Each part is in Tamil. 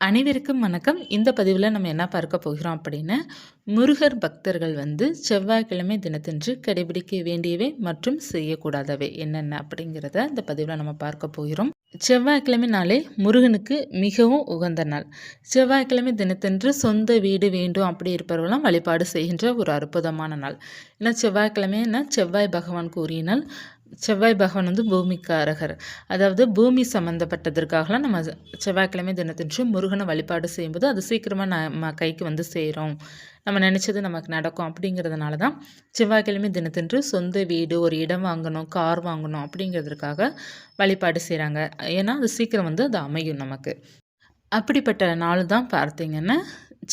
அனைவருக்கும் வணக்கம். இந்த பதிவில் நம்ம என்ன பார்க்க போகிறோம் அப்படின்னா முருகர் பக்தர்கள் வந்து செவ்வாய்க்கிழமை தினத்தன்று கடைபிடிக்க வேண்டியவை மற்றும் செய்யக்கூடாதவை என்னென்ன அப்படிங்கிறத இந்த பதிவில் நம்ம பார்க்க போகிறோம். செவ்வாய்க்கிழமை நாளே முருகனுக்கு மிகவும் உகந்த நாள். செவ்வாய்க்கிழமை தினத்தன்று சொந்த வீடு வேண்டும் அப்படி இருப்பவர்களாம் வழிபாடு செய்கின்ற ஒரு அற்புதமான நாள். ஏன்னா செவ்வாய்க்கிழமைன்னா செவ்வாய் பகவான் கூறிய நாள் செவ்வாய் பகவான் வந்து பூமிக்கு அரகர் அதாவது பூமி சம்மந்தப்பட்டதற்காகலாம் நம்ம செவ்வாய்க்கிழமை தினத்தன்று முருகனை வழிபாடு செய்யும்போது அது சீக்கிரமாக நம்ம கைக்கு வந்து சேரும். நம்ம நினச்சது நமக்கு நடக்கும் அப்படிங்கிறதுனால தான் செவ்வாய்க்கிழமை தினத்தன்று சொந்த வீடு ஒரு இடம் வாங்கணும் கார் வாங்கணும் அப்படிங்கிறதுக்காக வழிபாடு செய்கிறாங்க ஏன்னா அது சீக்கிரம் வந்து அது அமையும் நமக்கு. அப்படிப்பட்ட நாள் தான் பார்த்திங்கன்னா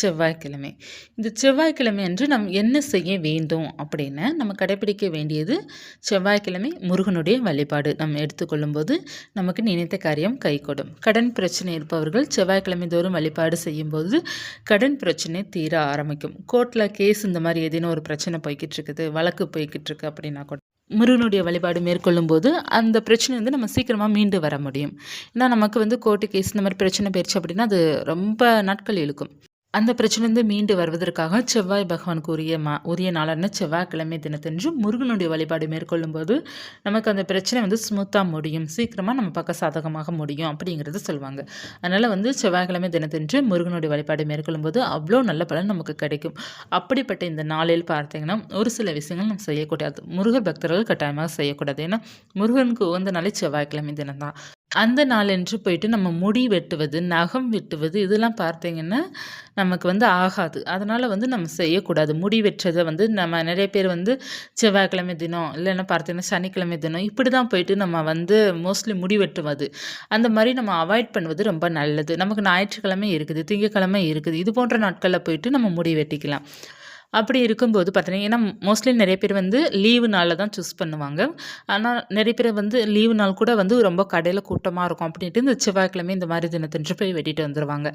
செவ்வாய்க்கிழமை. இந்த செவ்வாய்க்கிழமை அன்று நம் என்ன செய்ய வேண்டும் அப்படின்னு நம்ம கடைப்பிடிக்க வேண்டியது செவ்வாய்க்கிழமை முருகனுடைய வழிபாடு. நம்ம எடுத்துக்கொள்ளும்போது நமக்கு நினைத்த காரியம் கைகூடும். கடன் பிரச்சனை இருப்பவர்கள் செவ்வாய்க்கிழமை தோறும் வழிபாடு செய்யும்போது கடன் பிரச்சனை தீர ஆரம்பிக்கும். கோர்ட்டில் கேஸ் இந்த மாதிரி ஏதேனும் ஒரு பிரச்சனை போய்கிட்டு இருக்குது வழக்கு போய்கிட்டு இருக்கு அப்படின்னா கூட முருகனுடைய வழிபாடு மேற்கொள்ளும் போது அந்த பிரச்சனை வந்து நம்ம சீக்கிரமாக மீண்டு வர முடியும். ஏன்னா நமக்கு வந்து கோர்ட்டு கேஸ் இந்த மாதிரி பிரச்சனை போயிடுச்சு அப்படின்னா அது ரொம்ப நாட்கள் இழுக்கும். அந்த பிரச்சனைந்து மீண்டு வருவதற்காக செவ்வாய் பகவான் கூறிய மா உரிய நாளான செவ்வாய்க்கிழமை தினத்தன்று முருகனுடைய வழிபாடு மேற்கொள்ளும் போது நமக்கு அந்த பிரச்சனை வந்து ஸ்மூத்தாக முடியும். சீக்கிரமாக நம்ம பக்கம் சாதகமாக முடியும் அப்படிங்கிறத சொல்லுவாங்க. அதனால் வந்து செவ்வாய்க்கிழமை தினத்தன்று முருகனுடைய வழிபாடு மேற்கொள்ளும் போது அவ்வளோ நல்ல பலன் நமக்கு கிடைக்கும். அப்படிப்பட்ட இந்த நாளில் பார்த்தீங்கன்னா ஒரு சில விஷயங்கள் நம்ம செய்யக்கூடாது. முருகர் பக்தர்கள் கட்டாயமாக செய்யக்கூடாது. ஏன்னா முருகனுக்கு உகந்த நாளே செவ்வாய்க்கிழமை தினம் தான் அந்த நாளன்று போயிட்டு நம்ம முடி வெட்டுவது நகம் வெட்டுவது இதெல்லாம் பார்த்தீங்கன்னா நமக்கு வந்து ஆகாது. அதனால் வந்து நம்ம செய்யக்கூடாது. முடி வெட்டுறதை வந்து நம்ம நிறைய பேர் வந்து செவ்வாய்க்கிழமை தினம் இல்லைன்னா பார்த்தீங்கன்னா சனிக்கிழமை தினம் இப்படி தான் போயிட்டு நம்ம வந்து மோஸ்ட்லி முடி வெட்டுவது. அந்த மாதிரி நம்ம அவாய்ட் பண்ணுவது ரொம்ப நல்லது. நமக்கு ஞாயிற்றுக்கிழமை இருக்குது திங்கக்கிழமை இருக்குது. இது போன்ற நாட்களில் போயிட்டு நம்ம முடி வெட்டிக்கலாம். அப்படி இருக்கும்போது பார்த்தீங்கன்னா ஏன்னா மோஸ்ட்லி நிறைய பேர் வந்து லீவு நாளில் தான் சூஸ் பண்ணுவாங்க. ஆனால் நிறைய பேர் வந்து லீவு நாள் கூட வந்து ரொம்ப கடையில் கூட்டமாக இருக்கும் அப்படின்ட்டு இந்த செவ்வாய்க்கிழமை இந்த மாதிரி தினத்தன்று போய் வெட்டிட்டு வந்துடுவாங்க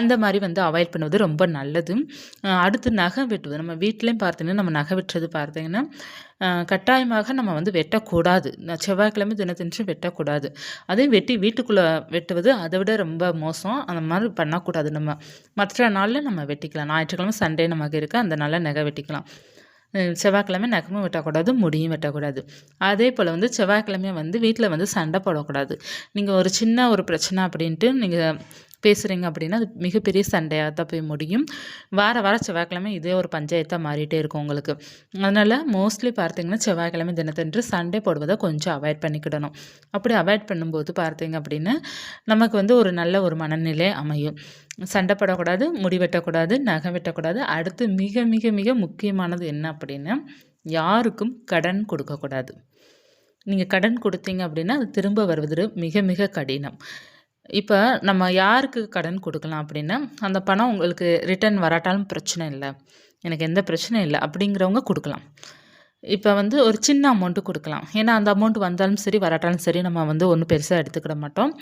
அந்த மாதிரி வந்து அவாய்ட் பண்ணுவது ரொம்ப நல்லது. அடுத்து நகை வெட்டுவது. நம்ம வீட்லேயும் பார்த்தீங்கன்னா நம்ம நகை வெட்டுறது பார்த்தீங்கன்னா கட்டாயமாக நம்ம வந்து வெட்டக்கூடாது. செவ்வாய்க்கிழமை தினத்தன்று வெட்டக்கூடாது. அதையும் வெட்டி வீட்டுக்குள்ளே வெட்டுவது அதை விட ரொம்ப மோசம். அந்த மாதிரி பண்ணக்கூடாது நம்ம. மற்ற நாளில் நம்ம வெட்டிக்கலாம். ஞாயிற்றுக்கிழமை சண்டே நமக்கு இருக்குது அந்த நாளில் நகை வெட்டிக்கலாம். செவ்வாய்க்கிழமை நகமும் வெட்டக்கூடாது முடியும் வெட்டக்கூடாது. அதே போல் வந்து செவ்வாய்க்கிழமை வந்து வீட்டில் வந்து சண்டை போடக்கூடாது. நீங்கள் ஒரு சின்ன ஒரு பிரச்சனை அப்படின்ட்டு நீங்கள் பேசுகிறீங்க அப்படின்னா அது மிகப்பெரிய சண்டையாக தான் போய் முடியும். வார வாரம் செவ்வாய்க்கிழமை இதே ஒரு பஞ்சாயத்தாக மாறிட்டே இருக்கும் உங்களுக்கு. அதனால் மோஸ்ட்லி பார்த்தீங்கன்னா செவ்வாய்க்கிழமை தினத்தன்று சண்டை போடுவதை கொஞ்சம் அவாய்ட் பண்ணிக்கிடணும். அப்படி அவாய்ட் பண்ணும்போது பார்த்தீங்க அப்படின்னா நமக்கு வந்து ஒரு நல்ல ஒரு மனநிலை அமையும். சண்டை போடக்கூடாது முடி வெட்டக்கூடாது நகை வெட்டக்கூடாது. அடுத்து மிக மிக மிக முக்கியமானது என்ன அப்படின்னா யாருக்கும் கடன் கொடுக்கக்கூடாது. நீங்கள் கடன் கொடுத்தீங்க அப்படின்னா அது திரும்ப வருவது மிக மிக கடினம். இப்போ நம்ம யாருக்கு கடன் கொடுக்கலாம் அப்படின்னா அந்த பணம் உங்களுக்கு ரிட்டர்ன் வராட்டாலும் பிரச்சனை இல்லை. எனக்கு எந்த பிரச்சனையும் இல்லை அப்படிங்கிறவங்க கொடுக்கலாம். இப்போ வந்து ஒரு சின்ன அமௌண்ட்டு கொடுக்கலாம். ஏன்னா அந்த அமௌண்ட் வந்தாலும் சரி வராட்டாலும் சரி நம்ம வந்து ஒன்றும் பெருசாக எடுத்துக்கிட மாட்டோம்.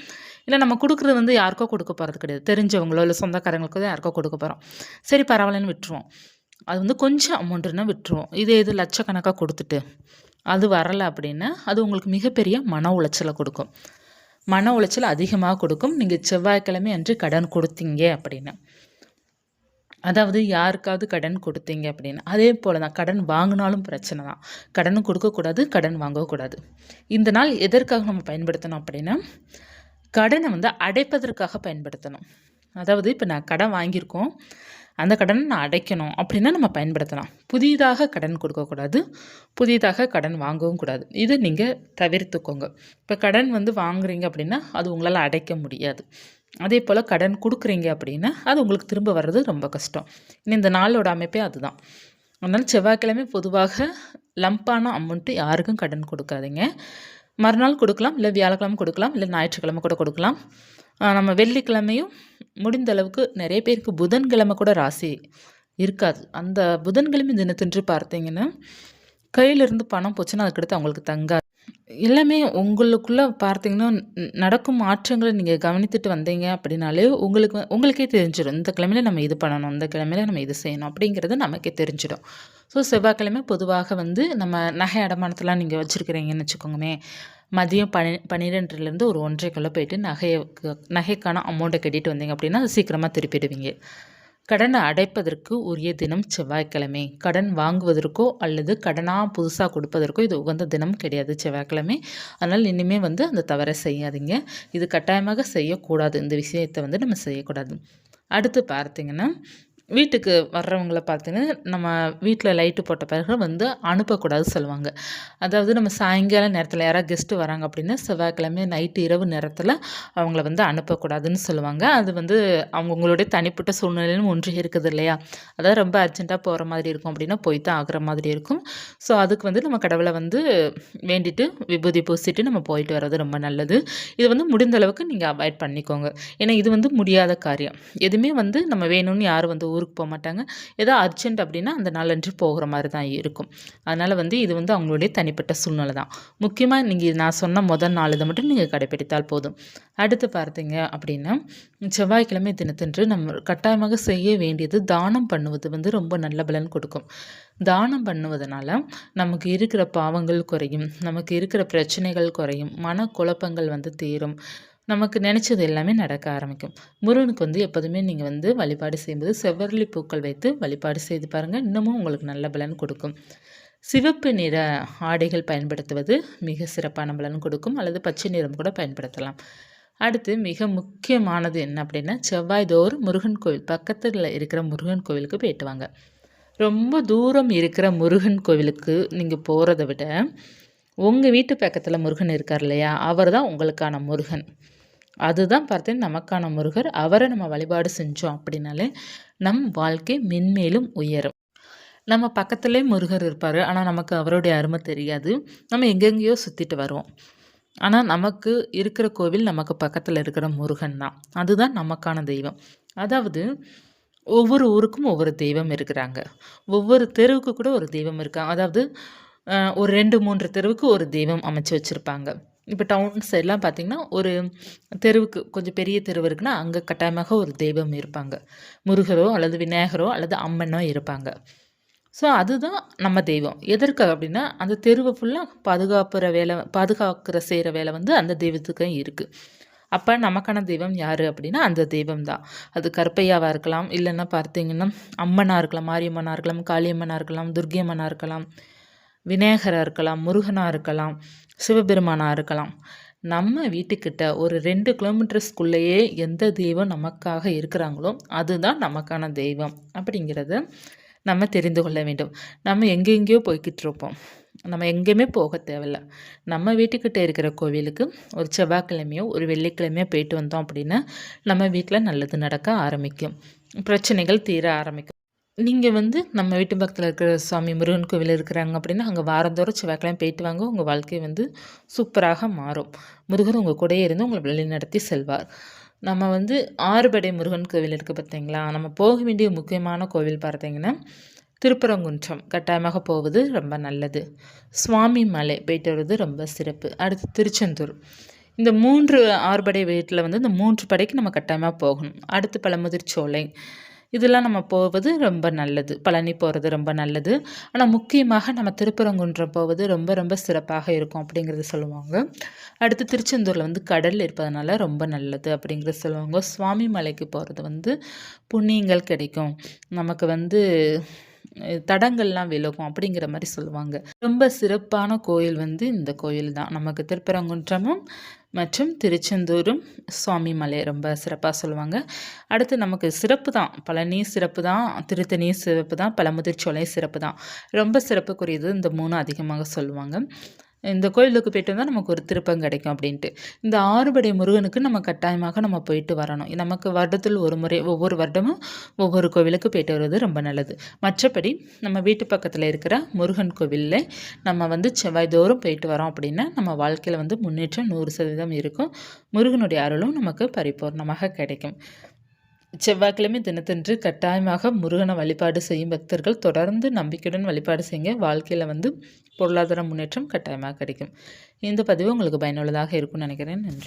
இல்லை நம்ம கொடுக்குறது வந்து யாருக்கோ கொடுக்க போகிறது கிடையாது. தெரிஞ்சவங்களோ இல்லை சொந்தக்காரங்களுக்கோ தான் யாருக்கோ கொடுக்க போகிறோம் சரி பரவாயில்லன்னு விட்டுருவோம். அது வந்து கொஞ்சம் அமௌண்ட்டுன்னா விட்டுருவோம். இதே இது லட்சக்கணக்காக கொடுத்துட்டு அது வரலை அப்படின்னா அது உங்களுக்கு மிகப்பெரிய மன உளைச்சலை கொடுக்கும். மன உளைச்சல் அதிகமாக கொடுக்கும். நீங்கள் செவ்வாய்க்கிழமை அன்று கடன் கொடுத்தீங்க அப்படின்னு. அதாவது யாருக்காவது கடன் கொடுத்தீங்க அப்படின்னு. அதே போல் தான் கடன் வாங்கினாலும் பிரச்சனை தான். கடனும் கொடுக்கக்கூடாது கடன் வாங்கக்கூடாது இந்த நாள் எதற்காக நம்ம பயன்படுத்தணும் அப்படின்னா கடனை வந்து அடைப்பதற்காக பயன்படுத்தணும். அதாவது இப்போ நான் கடன் வாங்கியிருக்கோம். அந்த கடனை நான் அடைக்கணும் அப்படின்னா நம்ம பயன்படுத்தலாம். புதிதாக கடன் கொடுக்கக்கூடாது புதிதாக கடன் வாங்கவும் கூடாது. இது நீங்கள் தவிர்த்துக்கோங்க. இப்போ கடன் வந்து வாங்குறீங்க அப்படின்னா அது உங்களால் அடைக்க முடியாது. அதே போல் கடன் கொடுக்குறீங்க அப்படின்னா அது உங்களுக்கு திரும்ப வர்றது ரொம்ப கஷ்டம். இன்னும் இந்த நாளோட அமைப்பே அதுதான். அதனால் செவ்வாய்க்கிழமை பொதுவாக லம்பான அமௌண்ட்டு யாருக்கும் கடன் கொடுக்காதீங்க. மறுநாள் கொடுக்கலாம் இல்லை வியாழக்கிழமை கொடுக்கலாம் இல்லை ஞாயிற்றுக்கிழமை கூட கொடுக்கலாம். நம்ம வெள்ளிக்கிழமையும் முடிந்த அளவுக்கு நிறைய பேருக்கு புதன்கிழமை கூட ராசி இருக்காது. அந்த புதன்கிழமை தினத்தன்று பார்த்தீங்கன்னா கையிலிருந்து பணம் போச்சுன்னா அதுக்கடுத்து அவங்களுக்கு தங்காது. எல்லாமே உங்களுக்குள்ளே பார்த்தீங்கன்னா நடக்கும் மாற்றங்களை நீங்கள் கவனித்துட்டு வந்தீங்க அப்படின்னாலே உங்களுக்கு உங்களுக்கே தெரிஞ்சிடும் இந்த கிழமையில நம்ம இது பண்ணணும் இந்த கிழமையில நம்ம இது செய்யணும் அப்படிங்கிறது நமக்கே தெரிஞ்சிடும். ஸோ செவ்வாய்க்கிழமை பொதுவாக வந்து நம்ம நகை அடமானத்தெலாம் நீங்கள் வச்சுருக்கிறீங்கன்னு வச்சுக்கோங்கமே மதியம் பனி பன்னிரெண்டுலேருந்து ஒரு ஒன்றைக்குள்ளே போயிட்டு நகையை நகைக்கான அமௌண்ட்டை கட்டிட்டு வந்தீங்க அப்படின்னா அது சீக்கிரமாக திருப்பிடுவீங்க. கடனை அடைப்பதற்கு உரிய தினம் செவ்வாய்க்கிழமை. கடன் வாங்குவதற்கோ அல்லது கடனாக புதுசாக கொடுப்பதற்கோ இது உகந்த தினம் கிடையாது செவ்வாய்க்கிழமை. அதனால் இனிமேல் வந்து அந்த தவறை செய்யாதீங்க. இது கட்டாயமாக செய்யக்கூடாது. இந்த விஷயத்தை வந்து நம்ம செய்யக்கூடாது. அடுத்து பார்த்திங்கன்னா வீட்டுக்கு வர்றவங்கள பார்த்தீங்கன்னா நம்ம வீட்டில் லைட்டு போட்ட பிறகு வந்து அனுப்பக்கூடாது சொல்லுவாங்க. அதாவது நம்ம சாயங்கால நேரத்தில் யாராவது கெஸ்ட்டு வராங்க அப்படின்னா செவ்வாய்க்கிழமை நைட்டு இரவு நேரத்தில் அவங்கள வந்து அனுப்பக்கூடாதுன்னு சொல்லுவாங்க. அது வந்து அவங்கவுங்களுடைய தனிப்பட்ட சூழ்நிலையிலும் ஒன்று இருக்குது இல்லையா? அதாவது ரொம்ப அர்ஜென்ட்டாக போகிற மாதிரி இருக்கும் அப்படின்னா போய் தான் ஆகிற மாதிரி இருக்கும். ஸோ அதுக்கு வந்து நம்ம கடவுளை வந்து வேண்டிட்டு விபூதி பூசிட்டு நம்ம போயிட்டு வர்றது ரொம்ப நல்லது. இது வந்து முடிந்த அளவுக்கு நீங்கள் அவாய்ட் பண்ணிக்கோங்க. ஏன்னா இது வந்து முடியாத காரியம். எதுவுமே வந்து நம்ம வேணும்னு யாரும் வந்து ஊருக்கு போக மாட்டாங்க. ஏதோ அர்ஜென்ட் அப்படின்னா அந்த நாளன்று போகிற மாதிரி தான் இருக்கும். அதனால் வந்து இது வந்து அவங்களுடைய தனிப்பட்ட சூழ்நிலை தான். முக்கியமாக நீங்கள் நான் சொன்ன முதல் நாள் இதை மட்டும் நீங்கள் கடைப்பிடித்தால் போதும். அடுத்து பார்த்தீங்க அப்படின்னா செவ்வாய்க்கிழமை தினத்தன்று நம்ம கட்டாயமாக செய்ய வேண்டியது தானம் பண்ணுவது வந்து ரொம்ப நல்ல பலன் கொடுக்கும். தானம் பண்ணுவதனால நமக்கு இருக்கிற பாவங்கள் குறையும். நமக்கு இருக்கிற பிரச்சனைகள் குறையும். மன குழப்பங்கள் வந்து தீரும். நமக்கு நினச்சது எல்லாமே நடக்க ஆரம்பிக்கும். முருகனுக்கு வந்து எப்போதுமே நீங்கள் வந்து வழிபாடு செய்யும்போது செவ்வரளி பூக்கள் வைத்து வழிபாடு செய்து பாருங்கள் இன்னமும் உங்களுக்கு நல்ல பலன் கொடுக்கும். சிவப்பு நிற ஆடைகள் பயன்படுத்துவது மிக சிறப்பான பலன் கொடுக்கும். அல்லது பச்சை நிறம் கூட பயன்படுத்தலாம். அடுத்து மிக முக்கியமானது என்ன அப்படின்னா செவ்வாய் தோர் முருகன் கோவில் பக்கத்தில் இருக்கிற முருகன் கோவிலுக்கு போயிட்டு வாங்க. ரொம்ப தூரம் இருக்கிற முருகன் கோவிலுக்கு நீங்கள் போகிறத விட உங்கள் வீட்டு பக்கத்தில் முருகன் இருக்கார் இல்லையா? அவர் தான் உங்களுக்கான முருகன். அதுதான் பார்த்தீங்கன்னா நமக்கான முருகர். அவரை நம்ம வழிபாடு செஞ்சோம் அப்படின்னாலே நம் வாழ்க்கை மென்மேலும் உயரும். நம்ம பக்கத்துலேயே முருகர் இருப்பார். ஆனால் நமக்கு அவருடைய அருமை தெரியாது. நம்ம எங்கெங்கேயோ சுற்றிட்டு வருவோம். ஆனால் நமக்கு இருக்கிற கோவில் நமக்கு பக்கத்தில் இருக்கிற முருகன் தான். அதுதான் நமக்கான தெய்வம். அதாவது ஒவ்வொரு ஊருக்கும் ஒவ்வொரு தெய்வம் இருக்கிறாங்க. ஒவ்வொரு தெருவுக்கு கூட ஒரு தெய்வம் இருக்காங்க அதாவது ஒரு ரெண்டு மூன்று தெருவுக்கு ஒரு தெய்வம் அமைச்சு வச்சுருப்பாங்க. இப்போ டவுன் சைட்லாம் பார்த்திங்கன்னா ஒரு தெருவுக்கு கொஞ்சம் பெரிய தெருவு இருக்குன்னா அங்கே கட்டாயமாக ஒரு தெய்வம் இருப்பாங்க. முருகரோ அல்லது விநாயகரோ அல்லது அம்மனோ இருப்பாங்க. ஸோ அதுதான் நம்ம தெய்வம். எதற்கு அப்படின்னா அந்த தெருவை ஃபுல்லாக பாதுகாப்புற வேலை பாதுகாக்கிற செய்கிற வேலை வந்து அந்த தெய்வத்துக்கும் இருக்குது அப்போ நமக்கான தெய்வம் யார் அப்படின்னா அந்த தெய்வம் தான். அது கருப்பையாவாக இருக்கலாம் இல்லைன்னா பார்த்தீங்கன்னா அம்மனாக இருக்கலாம் மாரியம்மனாக இருக்கலாம் காளியம்மனாக இருக்கலாம் துர்கியம்மனாக இருக்கலாம். விநாயகராக இருக்கலாம் முருகனாக இருக்கலாம் சிவபெருமானாக இருக்கலாம். நம்ம வீட்டுக்கிட்ட ஒரு ரெண்டு கிலோமீட்டர்ஸ்குள்ளேயே எந்த தெய்வம் நமக்காக இருக்கிறாங்களோ அதுதான் நமக்கான தெய்வம் அப்படிங்கிறத நம்ம தெரிந்து கொள்ள வேண்டும். நம்ம எங்கெங்கேயோ போய்கிட்டு இருப்போம். நம்ம எங்கேயுமே போக தேவையில்ல. நம்ம வீட்டுக்கிட்ட இருக்கிற கோவிலுக்கு ஒரு செவ்வாய்க்கிழமையோ ஒரு வெள்ளிக்கிழமையோ போயிட்டு வந்தோம் அப்படின்னா நம்ம வீட்டில் நல்லது நடக்க ஆரம்பிக்கும். பிரச்சனைகள் தீர ஆரம்பிக்கும். நீங்கள் வந்து நம்ம வீட்டு பக்கத்தில் இருக்கிற சுவாமி முருகன் கோவில் இருக்கிறாங்க அப்படின்னா அங்கே வாரந்தோறும் செவ்வாய்க்கிழமை போயிட்டு வாங்க. உங்கள் வாழ்க்கை வந்து சூப்பராக மாறும். முருகன் உங்கள் கூடயே இருந்து உங்களை வழிநடத்தி செல்வார். நம்ம வந்து ஆறுபடை முருகன் கோவில் இருக்குது பார்த்தீங்களா? நம்ம போக வேண்டிய முக்கியமான கோவில் பார்த்தீங்கன்னா திருப்பரங்குன்றம். கட்டாயமாக போவது ரொம்ப நல்லது. சுவாமி மலை போயிட்டு வருவது ரொம்ப சிறப்பு. அடுத்து திருச்செந்தூர். இந்த மூன்று ஆறுபடை வீட்டில் வந்து இந்த மூன்று படைக்கு நம்ம கட்டாயமாக போகணும். அடுத்து பழமுதிர் சோலை. இதெல்லாம் நம்ம போவது ரொம்ப நல்லது. பழனி போகிறது ரொம்ப நல்லது. ஆனால் முக்கியமாக நம்ம திருப்பரங்குன்றம் போவது ரொம்ப ரொம்ப சிறப்பாக இருக்கும் அப்படிங்கிறது சொல்லுவாங்க. அடுத்து திருச்செந்தூரில் வந்து கடல் இருப்பதனால ரொம்ப நல்லது அப்படிங்கிறது சொல்லுவாங்க. சுவாமி மலைக்கு போகிறது வந்து புண்ணியங்கள் கிடைக்கும். நமக்கு வந்து தடங்கள்லாம் விலகும் அப்படிங்கிற மாதிரி சொல்லுவாங்க. ரொம்ப சிறப்பான கோயில் வந்து இந்த கோயில் தான் நமக்கு திருப்பரங்குன்றமும் மற்றும் திருச்செந்தூரும் சுவாமி மலை ரொம்ப சிறப்பாக சொல்லுவாங்க. அடுத்து நமக்கு சிறப்பு தான். பழனி சிறப்பு தான். திருத்தணி சிறப்பு தான். பழமுதிர்ச்சோலை சிறப்பு தான். ரொம்ப சிறப்புக்குரியது இந்த மூணு அதிகமாக சொல்லுவாங்க. இந்த கோயிலுக்கு போயிட்டு வந்தால் நமக்கு ஒரு திருப்பம் கிடைக்கும் அப்படின்ட்டு. இந்த ஆறுபடை முருகனுக்கு நம்ம கட்டாயமாக நம்ம போயிட்டு வரணும். நமக்கு வருடத்தில் ஒரு முறை ஒவ்வொரு வருடமும் ஒவ்வொரு கோவிலுக்கு போயிட்டு வருவது ரொம்ப நல்லது. மற்றபடி நம்ம வீட்டு பக்கத்தில் இருக்கிற முருகன் கோவிலில் நம்ம வந்து செவ்வாய் தோறும் போயிட்டு வரோம் அப்படின்னா நம்ம வாழ்க்கையில் வந்து முன்னேற்றம் நூறு சதவீதம் இருக்கும். முருகனுடைய அருளும் நமக்கு பரிபூர்ணமாக கிடைக்கும். செவ்வாய்க்கிழமை தினத்தன்று கட்டாயமாக முருகனை வழிபாடு செய்யும் பக்தர்கள் தொடர்ந்து நம்பிக்கையுடன் வழிபாடு செய்யுங்க. வாழ்க்கையில் வந்து பொருளாதார முன்னேற்றம் கட்டாயமாக கிடைக்கும். இந்த பதிவு உங்களுக்கு பயனுள்ளதாக இருக்கும்னு நினைக்கிறேன். நன்றி.